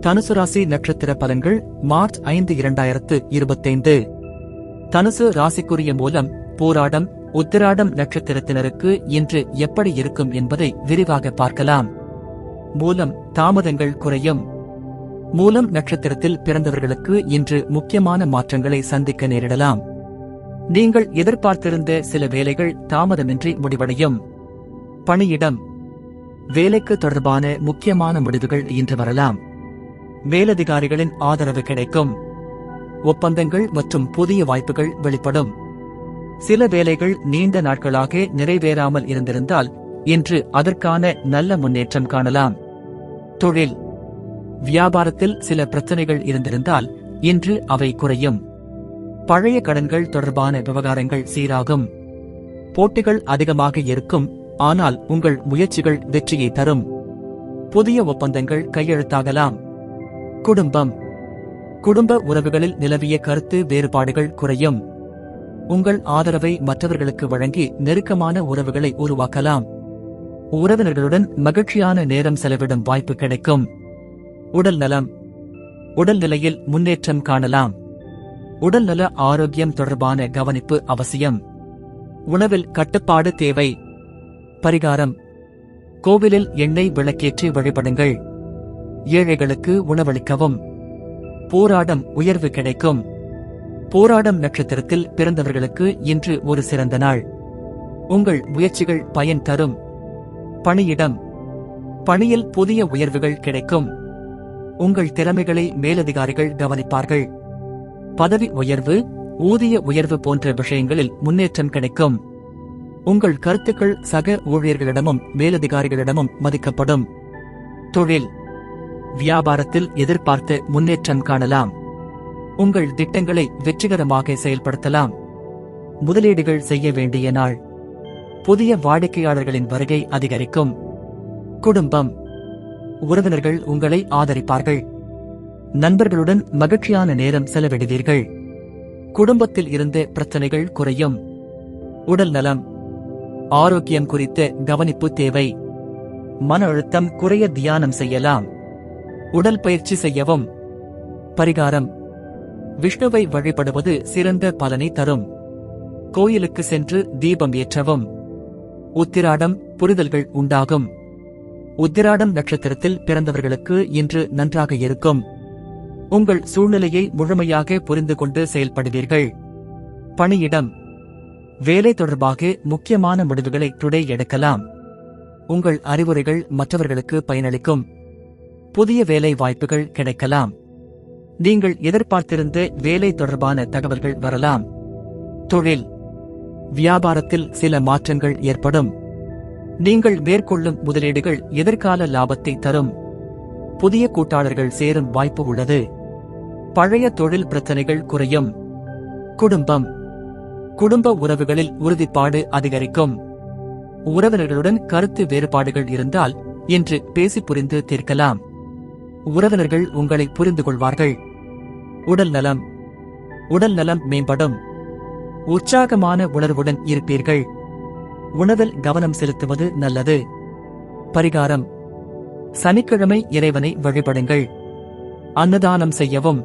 தனுசு ராசி நட்சத்திர பலன்கள் மார்ச் ஐந்து இரண்டாயிரத்து இருபத்தைந்து. தனுசு ராசிக்குரிய மூலம் போராடம் உத்திராடம் நட்சத்திரத்தினருக்கு இன்று எப்படி இருக்கும் என்பதை விரிவாக பார்க்கலாம். மூலம் தாமதங்கள் குறையும். மூலம் நட்சத்திரத்தில் பிறந்தவர்களுக்கு இன்று முக்கியமான மாற்றங்களை சந்திக்க நேரிடலாம். நீங்கள் எதிர்பார்த்திருந்த சில வேலைகள் தாமதமின்றி முடிவடையும். பணியிடம். வேலைக்கு தொடர்பான முக்கியமான முடிவுகள் இன்று வரலாம். மேலதிகாரிகளின் ஆதரவு கிடைக்கும். ஒப்பந்தங்கள் மற்றும் புதிய வாய்ப்புகள் வெளிப்படும். சில வேலைகள் நீண்ட நாட்களாக நிறைவேறாமல் இருந்திருந்தால் இன்று அதற்கான நல்ல முன்னேற்றம் காணலாம். தொழில். வியாபாரத்தில் சில பிரச்சனைகள் இருந்திருந்தால் இன்று அவை குறையும். பழைய கடன்கள் தொடர்பான விவகாரங்கள் சீராகும். போட்டிகள் அதிகமாக இருக்கும் ஆனால் உங்கள் முயற்சிகள் வெற்றியை தரும். புதிய ஒப்பந்தங்கள் கையெழுத்தாகலாம். குடும்பம். குடும்ப உறவுகளில் நிலவிய கருத்து வேறுபாடுகள் குறையும். உங்கள் ஆதரவை மற்றவர்களுக்கு வழங்கி நெருக்கமான உறவுகளை உருவாக்கலாம். உறவினர்களுடன் மகிழ்ச்சியான நேரம் செலவிடும் வாய்ப்பு கிடைக்கும். உடல் நலம். உடல்நிலையில் முன்னேற்றம் காணலாம். உடல்நல ஆரோக்கியம் தொடர்பான கவனிப்பு அவசியம். உணவில் கட்டுப்பாடு தேவை. பரிகாரம். கோவிலில் எண்ணெய் விளக்கேற்றி வழிபடுங்கள். ஏழைகளுக்கு உணவளிக்கவும். போராடம் உயர்வு கிடைக்கும். போராடம் நட்சத்திரத்தில் பிறந்தவர்களுக்கு இன்று ஒரு சிறந்த நாள். உங்கள் முயற்சிகள் பயன் தரும். பணியிடம். பணியில் புதிய உயர்வுகள் கிடைக்கும். உங்கள் திறமைகளை மேலதிகாரிகள் கவனிப்பார்கள். பதவி உயர்வு ஊதிய உயர்வு போன்ற விஷயங்களில் முன்னேற்றம் கிடைக்கும். உங்கள் கருத்துக்கள் சக ஊழியர்களிடமும் மேலதிகாரிகளிடமும் மதிக்கப்படும். தொழில். வியாபாரத்தில் எதிர்பார்த்த முன்னேற்றம் காணலாம். உங்கள் திட்டங்களை வெற்றிகரமாக செயல்படுத்தலாம். முதலீடுகள் செய்ய வேண்டிய நாள். புதிய வாடிக்கையாளர்களின் வருகை அதிகரிக்கும். குடும்பம். உறவினர்கள் உங்களை ஆதரிப்பார்கள். நண்பர்களுடன் மகிழ்ச்சியான நேரம் செலவிடுவீர்கள். குடும்பத்தில் இருந்த பிரச்சனைகள் குறையும். உடல் நலம். ஆரோக்கியம் குறித்த கவனிப்பு தேவை. மன அழுத்தம் குறைய தியானம் செய்யலாம். உடல் பயிற்சி செய்யவும். பரிகாரம். விஷ்ணுவை வழிபடுவது சிறந்த பலனை தரும். கோயிலுக்கு சென்று தீபம் ஏற்றவும். உத்திராடம் புரிதல்கள் உண்டாகும். உத்திராடம் நட்சத்திரத்தில் பிறந்தவர்களுக்கு இன்று நன்றாக இருக்கும். உங்கள் சூழ்நிலையை முழுமையாக புரிந்து கொண்டு செயல்படுவீர்கள். பணியிடம். வேலை தொடர்பாக முக்கியமான முடிவுகளை டுடே எடுக்கலாம். உங்கள் அறிவுரைகள் மற்றவர்களுக்கு பயனளிக்கும். புதிய வேலை வாய்ப்புகள் கிடைக்கலாம். நீங்கள் எதிர்பார்த்திருந்த வேலை தொடர்பான தகவல்கள் வரலாம். தொழில். வியாபாரத்தில் சில மாற்றங்கள் ஏற்படும். நீங்கள் மேற்கொள்ளும் முதலீடுகள் எதிர்கால லாபத்தை தரும். புதிய கூட்டாளர்கள் சேரும் வாய்ப்பு உள்ளது. பழைய தொழில் பிரச்சனைகள் குறையும். குடும்பம். குடும்ப உறவுகளில் உறுதிப்பாடு அதிகரிக்கும். உறவினர்களுடன் கருத்து வேறுபாடுகள் இருந்தால் இன்று பேசி புரிந்து தீர்க்கலாம். உறவினர்கள் உங்களை புரிந்து கொள்வார்கள் உடல் நலம். உடல் நலம் மேம்படும். உற்சாகமான உணர்வுடன் இருப்பீர்கள். உணவில் கவனம் செலுத்துவது நல்லது. பரிகாரம். சனிக்கிழமை இறைவனை வழிபடுங்கள். அன்னதானம் செய்யவும்.